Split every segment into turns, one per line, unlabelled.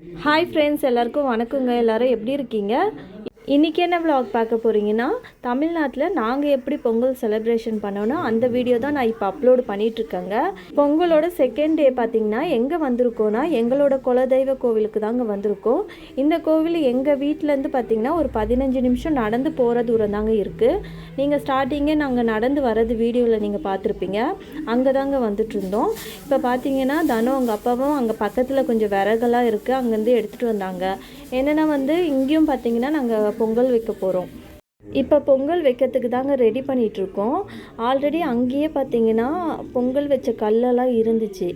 Hi friends எல்லாருக்கும் வணக்கங்க. எல்லாரும் எப்படி இருக்கீங்க? இன்றைக்கி என்ன vlog பார்க்க போகிறீங்கன்னா தமிழ்நாட்டில் நாங்கள் எப்படி பொங்கல் செலிப்ரேஷன் பண்ணோன்னா அந்த வீடியோ தான் நான் இப்போ அப்லோடு பண்ணிகிட்ருக்கேங்க பொங்கலோட செகண்ட் டே பார்த்தீங்கன்னா எங்கே வந்திருக்கோன்னா எங்களோட குலதெய்வ கோவிலுக்கு தாங்க வந்திருக்கோம். இந்த கோவில் எங்கள் வீட்டிலேருந்து பார்த்திங்கன்னா ஒரு பதினஞ்சு நிமிஷம் நடந்து போகிற தூரம் தாங்க இருக்குது நீங்கள் ஸ்டார்டிங்கே நாங்கள் நடந்து வர்றது வீடியோவில் நீங்கள் பார்த்துருப்பீங்க அங்கே தாங்க வந்துட்டு இருந்தோம் இப்போ பார்த்தீங்கன்னா தனம் அவங்க அப்பாவும் அங்கே பக்கத்தில் கொஞ்சம் விறகெல்லாம் இருக்குது அங்கேருந்து எடுத்துகிட்டு வந்தாங்க. என்னென்னா வந்து இங்கேயும் பார்த்தீங்கன்னா நாங்கள் பொங்கல் வைக்க போகிறோம் இப்போ பொங்கல் வைக்கிறதுக்கு தாங்க ரெடி பண்ணிகிட்ருக்கோம் ஆல்ரெடி அங்கேயே பார்த்தீங்கன்னா பொங்கல் வச்ச கல்லெல்லாம் இருந்துச்சு.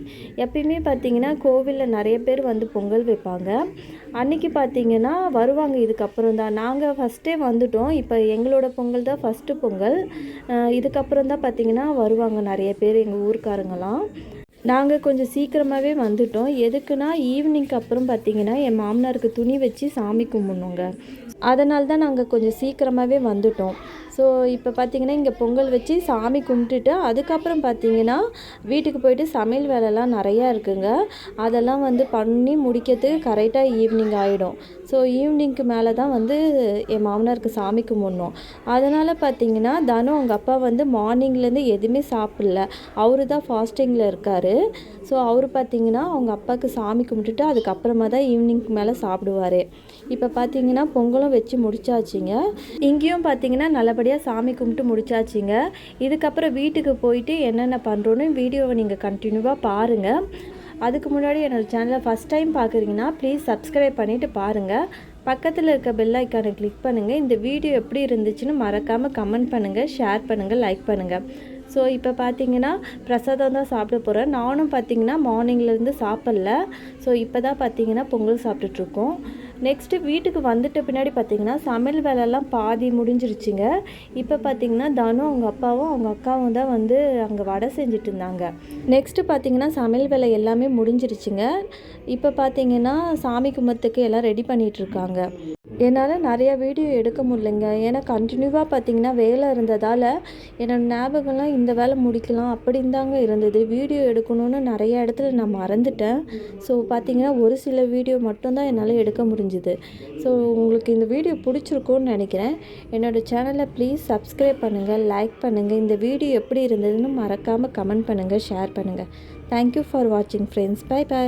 எப்பயுமே பார்த்தீங்கன்னா கோவிலில் நிறைய பேர் வந்து பொங்கல் வைப்பாங்க. அன்னைக்கு பார்த்தீங்கன்னா வருவாங்க இதுக்கப்புறம் தான். நாங்கள் ஃபஸ்ட்டே வந்துட்டோம். இப்போ எங்களோட பொங்கல் தான் ஃபஸ்ட்டு பொங்கல். இதுக்கப்புறம் தான் பார்த்தீங்கன்னா வருவாங்க நிறைய பேர் எங்கள் ஊருக்காரங்களாம் நாங்கள் கொஞ்சம் சீக்கிரமாகவே வந்துட்டோம். எதுக்குன்னா ஈவினிங்க்கு அப்புறம் பார்த்தீங்கன்னா என் மாமனாருக்கு துணி வச்சு சாமி கும்பிட்ணுங்க. அதனால தான் நாங்கள் கொஞ்சம் சீக்கிரமாகவே வந்துட்டோம். ஸோ இப்போ பார்த்தீங்கன்னா இங்கே பொங்கல் வச்சு சாமி கும்பிட்டுட்டு அதுக்கப்புறம் பார்த்தீங்கன்னா வீட்டுக்கு போயிட்டு சமையல் வேலைலாம் நிறையா இருக்குங்க. அதெல்லாம் வந்து பண்ணி முடிக்கிறதுக்கு கரெக்டாக ஈவினிங் ஆகிடும் ஸோ ஈவினிங்க்கு மேலே தான் வந்து என் மாமனாருக்கு சாமி கும்பிட்ணும். அதனால் பார்த்தீங்கன்னா தனு அவங்க அப்பா வந்து மார்னிங்லேருந்து எதுவுமே சாப்பிடல. அவரு தான் ஃபாஸ்டிங்கில் இருக்கார். ஸோ அவர் பார்த்தீங்கன்னா அவங்க அப்பாவுக்கு சாமி கும்பிட்டுட்டு அதுக்கப்புறமா தான் ஈவினிங்க்கு மேலே சாப்பிடுவார். இப்போ பார்த்தீங்கன்னா பொங்கலும் வச்சு முடிச்சாச்சுங்க. இங்கேயும் பார்த்தீங்கன்னா நல்லபடியாக சாமி கும்பிட்டு முடிச்சாச்சுங்க. இதுக்கப்புறம் வீட்டுக்கு போயிட்டு என்னென்ன பண்ணுறோன்னு வீடியோவை நீங்கள் கண்டினியூவாக பாருங்கள் அதுக்கு முன்னாடி என்னோடய சேனலை ஃபஸ்ட் டைம் பார்க்குறீங்கன்னா ப்ளீஸ் சப்ஸ்கிரைப் பண்ணிவிட்டு பாருங்கள் பக்கத்தில் இருக்க பெல் ஐக்கானை கிளிக் பண்ணுங்கள் இந்த வீடியோ எப்படி இருந்துச்சுன்னு மறக்காமல் கமெண்ட் பண்ணுங்கள் ஷேர் பண்ணுங்கள் லைக் பண்ணுங்கள் ஸோ இப்போ பார்த்தீங்கன்னா பிரசாதம் தான் சாப்பிட போகிறேன் நானும் பார்த்தீங்கன்னா மார்னிங்லேருந்து சாப்பிட்ல. ஸோ இப்போ தான் பார்த்தீங்கன்னா பொங்கல் சாப்பிட்டுட்ருக்கோம் நெக்ஸ்ட்டு வீட்டுக்கு வந்துட்ட பின்னாடி பார்த்தீங்கன்னா சமையல் வேலைலாம் பாதி முடிஞ்சிருச்சுங்க. இப்போ பார்த்தீங்கன்னா தனும் அவங்க அப்பாவும் அவங்க அக்காவும் தான் வந்து அங்கே வடை செஞ்சுட்டு இருந்தாங்க நெக்ஸ்ட்டு பார்த்தீங்கன்னா சமையல் வேலை எல்லாமே முடிஞ்சிருச்சுங்க. இப்போ பார்த்தீங்கன்னா சாமி கும்பத்துக்கு எல்லாம் ரெடி பண்ணிகிட்ருக்காங்க என்னால் நிறைய வீடியோ எடுக்க முடியலைங்க. ஏன்னா கண்டினியூவாக பார்த்தீங்கன்னா வேலை இருந்ததால் என்னோட ஞாபகம்லாம் இந்த வேலை முடிக்கலாம் அப்படின்னு தாங்க இருந்தது. வீடியோ எடுக்கணும்னு நிறைய இடத்துல நான் மறந்துட்டேன். ஸோ பார்த்தீங்கன்னா ஒரு சில வீடியோ மட்டும்தான் என்னால் எடுக்க முடிஞ்சுது. ஸோ உங்களுக்கு இந்த வீடியோ பிடிச்சிருக்கும்னு நினைக்கிறேன். என்னோடய சேனலை ப்ளீஸ் சப்ஸ்கிரைப் பண்ணுங்கள் லைக் பண்ணுங்கள் இந்த வீடியோ எப்படி இருந்ததுன்னு மறக்காமல் கமெண்ட் பண்ணுங்கள் ஷேர் பண்ணுங்கள் தேங்க்யூ ஃபார் வாட்சிங் ஃப்ரெண்ட்ஸ் பை பை